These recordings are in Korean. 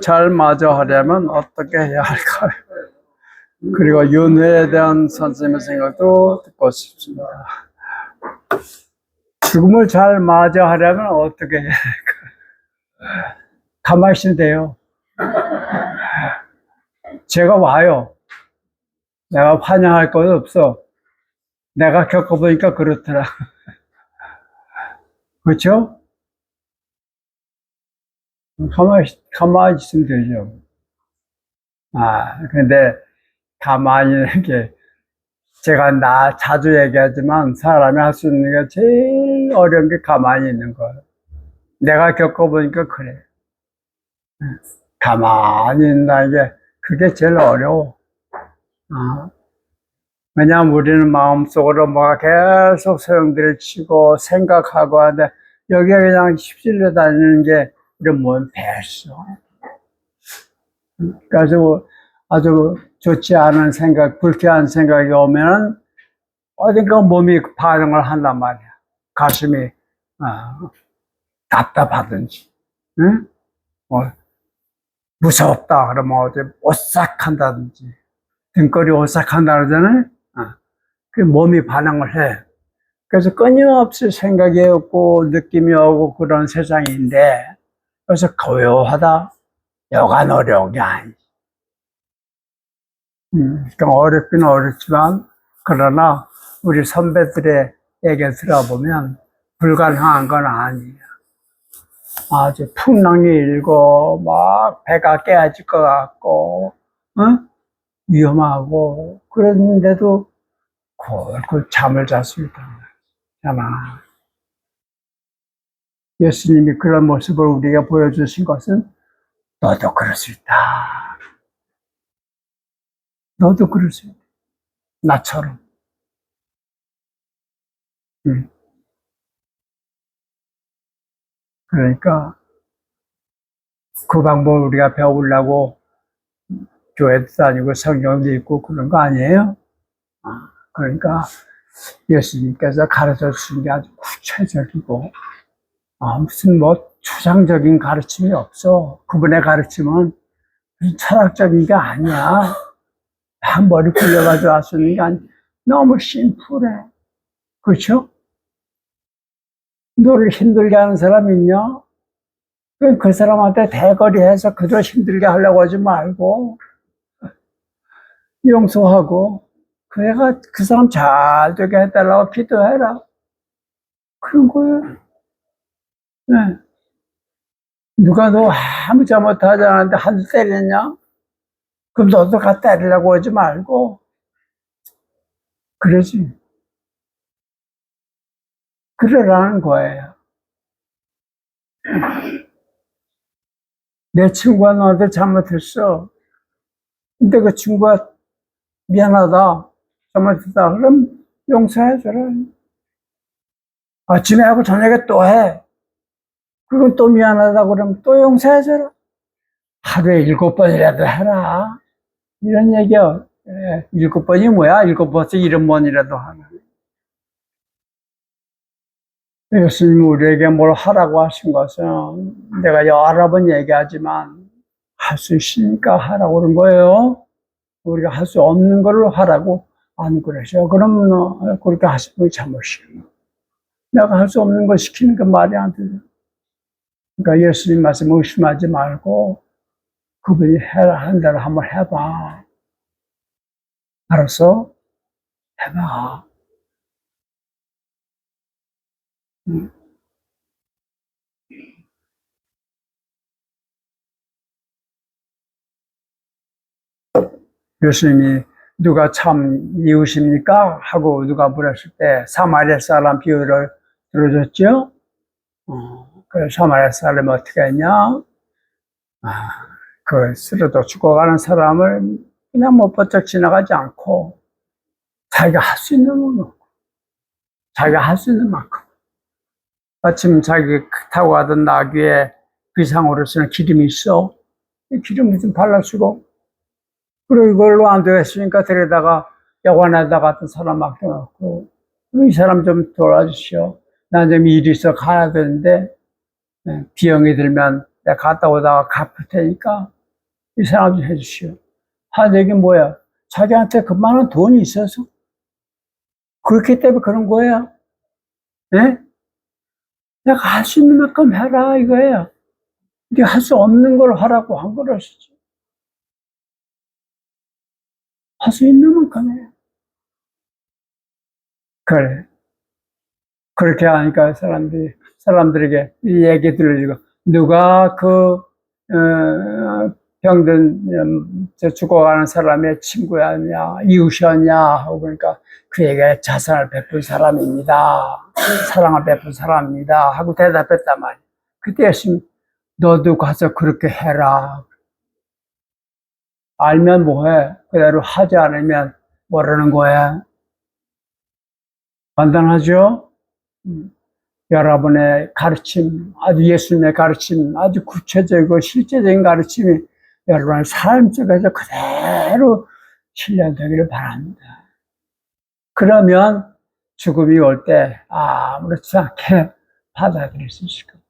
잘 맞아 하려면 어떻게 해야 할까요? 그리고 윤회에 대한 선생님의 생각도 듣고 싶습니다. 죽음을 잘 맞아 하려면 어떻게 해야 할까요? 가만히 있으면 돼요. 제가 와요. 내가 환영할 것 없어. 내가 겪어보니까 그렇더라. 그렇죠? 가만히, 가만히 있으면 되죠. 아, 근데 가만히 이렇게 제가 나 자주 얘기하지만 사람이 할 수 있는 게 제일 어려운 게 가만히 있는 거예요. 내가 겪어보니까 그래. 가만히 있는 게 그게 제일 어려워. 아. 왜냐하면 우리는 마음속으로 뭐가 계속 소용들을 치고 생각하고 하는데 여기에 그냥 휩쓸려 다니는 게 몸 배했어. 그래서 아주 좋지 않은 생각, 불쾌한 생각이 오면은 어딘가 몸이 반응을 한단 말이야. 가슴이 어, 답답하든지, 응? 뭐 무섭다 그러면 어디 오싹한다든지 등골이 오싹한다 그러잖아요. 어, 그 몸이 반응을 해. 그래서 끊임없이 생각이 없고 느낌이 오고 그런 세상인데 그래서 고요하다. 여간 어려운 게 아니지. 음, 좀 어렵긴 어렵지만 그러나 우리 선배들의 얘기 들어보면 불가능한 건 아니에요. 아주 풍랑이 일고 막 배가 깨질 것 같고 응? 위험하고 그랬는데도 골골 잠을 잤습니다. 아마 예수님이 그런 모습을 우리가 보여주신 것은 너도 그럴 수 있다. 너도 그럴 수 있다. 나처럼. 음. 그러니까 그 방법을 우리가 배우려고 교회도 다니고 성경도 읽고 그런 거 아니에요? 아, 그러니까 예수님께서 가르쳐 주신 게 아주 구체적이고 아, 무슨 뭐 추상적인 가르침이 없어. 그분의 가르침은 철학적인 게 아니야. 막 머리 굴려가지고 하시는 게 아니 너무 심플해. 그렇죠? 너를 힘들게 하는 사람 있냐? 그 사람한테 대거리 해서 그들 힘들게 하려고 하지 말고 용서하고 그 애가 그 사람 잘 되게 해달라고 기도해라. 그런 거예요. 네. 누가 너 아무 잘못하지 않았는데 한대 때렸냐? 그럼 너도 가 때리려고 하지 말고 그러지. 그러라는 거예요. 내 친구가 너한테 잘못했어. 근데 그 친구가 미안하다. 잘못했다. 그럼 용서해줘라. 아침에 하고 저녁에 또 해. 그럼 또 미안하다 그러면 또 용서해줘라. 하루에 일곱 번이라도 해라. 이런 얘기야. 예, 일곱 번이 뭐야? 일곱 번씩 일흔 번이라도 하나. 예수님이 우리에게 뭘 하라고 하신 것은 내가 여러 번 얘기하지만 할 수 있으니까 하라고 그런 거예요. 우리가 할 수 없는 걸 하라고 안 그러셔. 어, 그렇게 하시는 분이 잘못이에요. 내가 할 수 없는 거 시키는 게 말이 안 되죠. 그러니까 예수님 말씀 의심하지 말고 그분이 해라 한 대로 한번 해봐. 알았어? 해봐. 음. 예수님이 누가 참 이웃입니까? 하고 누가 물었을 때 사마리아 사람 비유를 들어줬죠? 어, 그 사마리아 사람이 어떻게 했냐? 아, 그 쓰러져 죽어가는 사람을 그냥 못 번쩍 지나가지 않고 자기가 할 수 있는 만큼 자기가 할 수 있는 만큼. 마침 자기 타고 가던 나귀에 비상으로 쓰는 기름이 있어. 이 기름을 좀 발라주고. 그리고 이걸로 안 되겠으니까 데려다가 여관에다 같은 사람 맡겨놓고 이 사람 좀 도와주시오. 난 좀 일이 있어. 가야 되는데. 예, 비용이 들면 내가 갔다 오다가 갚을 테니까 이 사람 좀 해주시오. 하는 얘기 뭐야? 자기한테 그만한 돈이 있어서 그렇기 때문에 그런 거야. 예? 내가 할 수 있는 만큼 해라 이거예요. 네가 할 수 없는 걸 하라고 한 거라시죠. 할수 있는 만큼 해. 그래. 그렇게 하니까 사람들이, 사람들에게 이 얘기 들려주고, 누가 그, 어, 병든, 음, 저 죽어가는 사람의 친구였냐, 이웃이었냐, 하고 그러니까 그에게 자선을 베푼 사람입니다. 사랑을 베푼 사람입니다. 하고 대답했단 말이야. 그때 예수님, 너도 가서 그렇게 해라. 알면 뭐해? 그대로 하지 않으면 모르는 거야. 간단하죠? 음, 여러분의 가르침, 아주 예수님의 가르침, 아주 구체적이고 실제적인 가르침이 여러분의 삶 속에서 그대로 실현되기를 바랍니다. 그러면 죽음이 올 때 아무렇지 않게 받아들일 수 있을 겁니다.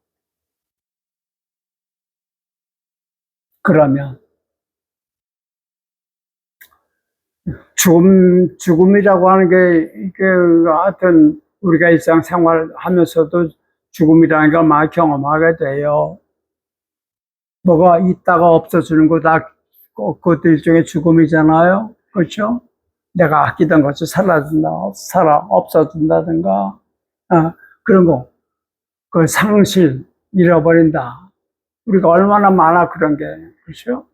그러면 죽음, 죽음이라고 하는 게, 이게, 하여튼, 우리가 일상 생활 하면서도 죽음이라는 걸 많이 경험하게 돼요. 뭐가 있다가 없어지는 거 다, 그- 그것도 일종의 죽음이잖아요. 그렇죠? 내가 아끼던 것이 사라진다, 살아, 없어진다든가, 어, 그런 거. 그 상실, 잃어버린다. 우리가 얼마나 많아, 그런 게. 그렇죠?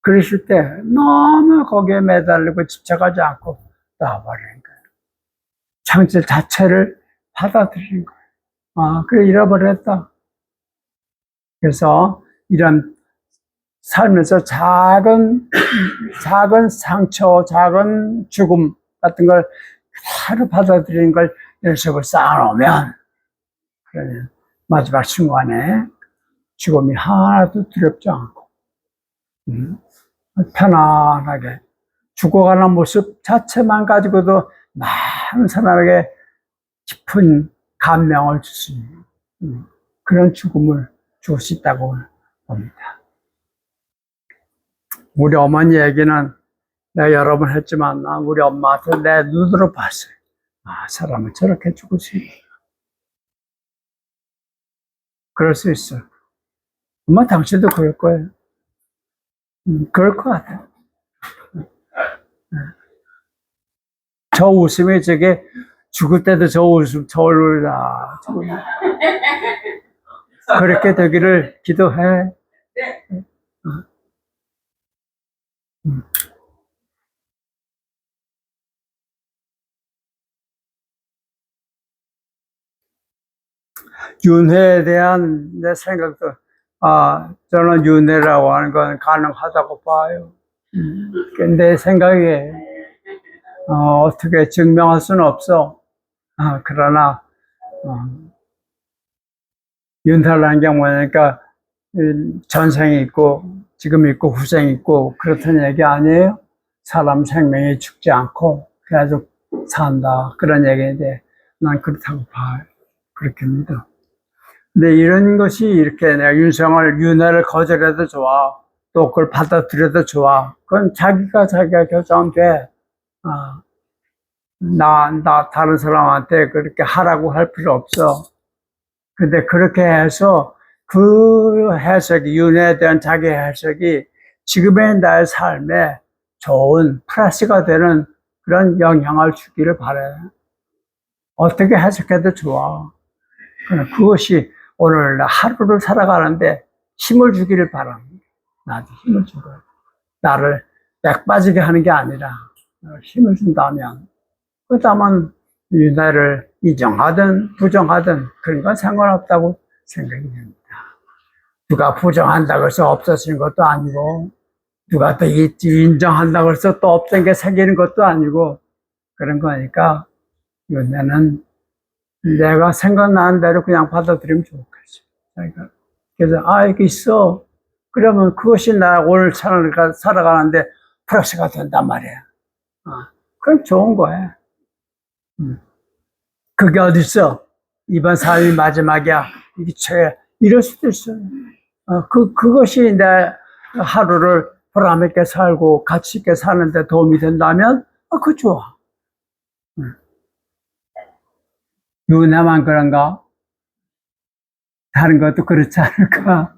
그러실 때 너무 거기에 매달리고 집착하지 않고 거예요. 창질 자체를 받아들이는 거예요. 아, 그래, 잃어버렸다. 그래서 이런 살면서 작은, 작은 상처, 작은 죽음 같은 걸 그대로 받아들이는 걸 연습을 쌓아놓으면, 그러면 마지막 순간에 죽음이 하나도 두렵지 않고, 음, 편안하게 죽어가는 모습 자체만 가지고도 많 은 사람에게 깊은 감명을 줄 수 있는 음, 그런 죽음을 줄 수 있다고 봅니다. 우리 어머니 얘기는 내가 여러 번 했지만 나 우리 엄마한테 내 눈으로 봤어요. 아, 사람은 저렇게 죽을 수 있구나. 그럴 수 있어. 엄마 당신도 그럴 거예요. 음, 그럴 것 같아. 저 웃음이 저게 죽을 때도 저 웃음, 저 울라. 저 울라. 그렇게 되기를 기도해. 음. 윤회에 대한 내 생각도, 아, 저는 윤회라고 하는 건 가능하다고 봐요. 음, 내 생각에, 어, 어떻게 증명할 수는 없어. 아, 그러나, 어, 뭐냐니까, 이 전생이 있고, 지금 있고, 후생이 있고, 그렇다는 얘기 아니에요? 사람 생명이 죽지 않고, 계속 산다. 그런 얘기인데, 난 그렇다고 봐요. 그렇게 믿어. 근데 이런 것이 이렇게 내가 윤성을, 윤회를 거절해도 좋아. 또 그걸 받아들여도 좋아. 그건 자기가 자기가 결정하면 돼. 아, 나, 나, 다른 사람한테 그렇게 하라고 할 필요 없어. 근데 그렇게 해서 그 해석이, 윤회에 대한 자기 해석이 지금의 나의 삶에 좋은 플러스가 되는 그런 영향을 주기를 바래. 어떻게 해석해도 좋아. 그것이 오늘 하루를 살아가는데 힘을 주기를 바랍니다. 나도 힘을 주고 나를 백 빠지게 하는 게 아니라 힘을 준다면 그다음은 윤회를 인정하든 부정하든 그런 건 상관없다고 생각이 됩니다. 누가 부정한다고 해서 없어지는 것도 아니고 누가 또 이- 인정한다고 해서 또 없던 게 생기는 것도 아니고 그런 거니까 윤회는 내가 생각나는 대로 그냥 받아들이면 좋겠어. 그러니까 그래서 아 이게 있어. 그러면 그것이 나 오늘 살아가, 살아가는데 플러스가 된단 말이야. 아, 그럼 좋은 거야. 음. 그게 어딨어? 이번 삶이 마지막이야. 이게 최 이럴 수도 있어요. 어, 그, 그것이 내 하루를 보람 있게 살고 가치 있게 사는데 도움이 된다면, 어, 그 좋아. 응. 유나만 그런가? 다른 것도 그렇지 않을까?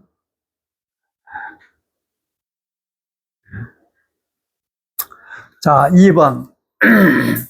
자, 2번.